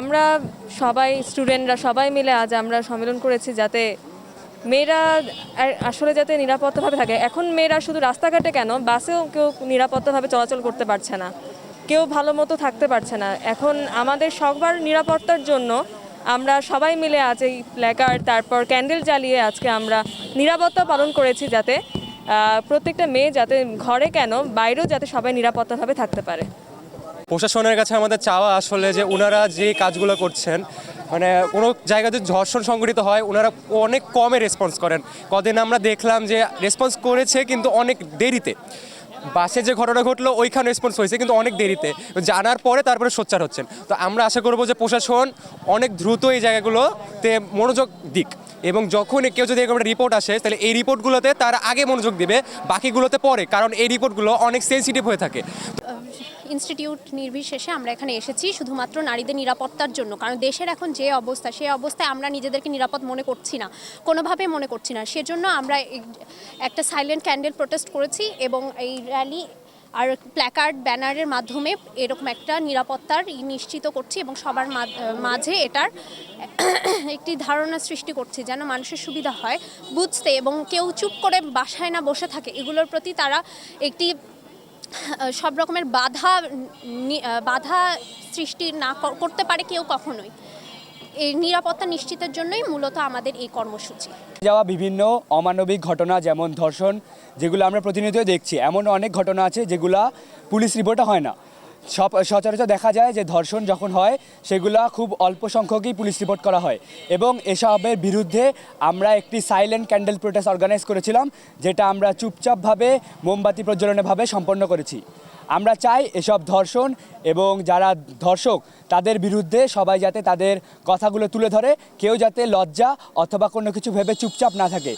আমরা সবাই স্টুডেন্টরা সবাই মিলে আজ আমরা সম্মেলন করেছি যাতে মেয়েরা আসলে যাতে নিরাপত্তাভাবে থাকে। এখন মেয়েরা শুধু রাস্তাঘাটে কেন? বাসেও কেউ নিরাপত্তাভাবে চলাচল করতে পারছে না। কেউ ভালো মতো থাকতে পারছে না। এখন আমাদের সবার নিরাপত্তার জন্য আমরা সবাই মিলে আজ এই প্ল্যাকার্ড তারপর ক্যান্ডেল জ্বালিয়ে আজকে আমরা নিরাপত্তা পালন করেছি যাতে প্রত্যেকটা মেয়ে যাতে ঘরে কেন, বাইরেও যাতে সবাই নিরাপত্তাভাবে থাকতে পারে। প্রশাসনের কাছে আমাদের চাওয়া আসলে যে ওনারা যে কাজগুলো করছেন মানে কোনো জায়গাতে ধর্ষণ সংঘটিত হয় ওনারা অনেক কমে রেসপন্স করেন। কদিন আমরা দেখলাম যে রেসপন্স করেছে কিন্তু অনেক দেরিতে। বাসে যে ঘটনা ঘটলো, ওইখানে রেসপন্স হয়েছে, কিন্তু অনেক দেরিতে। জানার পরে তারপরে সোচ্চার হচ্ছেন। তো আমরা আশা করব যে প্রশাসন অনেক দ্রুত এই জায়গাগুলোতে মনোযোগ দিক এবং যখন কেউ যদি এরকম রিপোর্ট আসে, তাহলে এই রিপোর্টগুলোতে তারা আগে মনোযোগ দিবে, বাকিগুলোতে পরে, কারণ এই রিপোর্টগুলো অনেক সেন্সিটিভ হয়ে থাকে। ইনস্টিটিউট নির্বিশেষে আমরা এখানে এসেছি, শুধুমাত্র নারীদের নিরাপত্তার জন্য। কারণ দেশের এখন যে অবস্থা সেই অবস্থায় আমরা নিজেদেরকে নিরাপদ মনে করছি না। কোনোভাবে মনে করছি না। সেজন্য আমরা একটা সাইলেন্ট ক্যান্ডেল প্রোটেস্ট করেছি এবং এই র্যালি আর প্ল্যাকার্ড ব্যানারের মাধ্যমে এরকম একটা নিরাপত্তার নিশ্চিত করছি এবং সবার মাঝে এটার একটি ধারণা সৃষ্টি করছি যেন মানুষের সুবিধা হয়। বুঝতে এবং কেউ চুপ করে বাসায় না বসে থাকে, এগুলোর প্রতি তারা একটি সব রকমের বাধা বাধা সৃষ্টি না করতে পারে কেউ কখনোই। এই নিরাপত্তা নিশ্চিতের জন্যই মূলত আমাদের এই কর্মসূচি। যাওয়া বিভিন্ন অমানবিক ঘটনা, যেমন ধর্ষণ, যেগুলো আমরা প্রতিনিয়ত দেখছি। এমন অনেক ঘটনা আছে যেগুলো পুলিশ রিপোর্টে হয় না। সব সচরাচর দেখা যায় যে ধর্ষণ যখন হয়, সেগুলা খুব অল্প সংখ্যকই পুলিশ রিপোর্ট করা হয়। এবং এসবের বিরুদ্ধে আমরা একটি সাইলেন্ট ক্যান্ডেল প্রোটেস্ট অর্গানাইজ করেছিলাম, যেটা আমরা চুপচাপভাবে মোমবাতি প্রজ্বলনভাবে সম্পন্ন করেছি। আমরা চাই এসব ধর্ষণ এবং যারা ধর্ষক, তাদের বিরুদ্ধে সবাই যাতে তাদের কথাগুলো তুলে ধরে, কেউ যাতে লজ্জা অথবা কোনো কিছু ভেবে চুপচাপ না থাকে।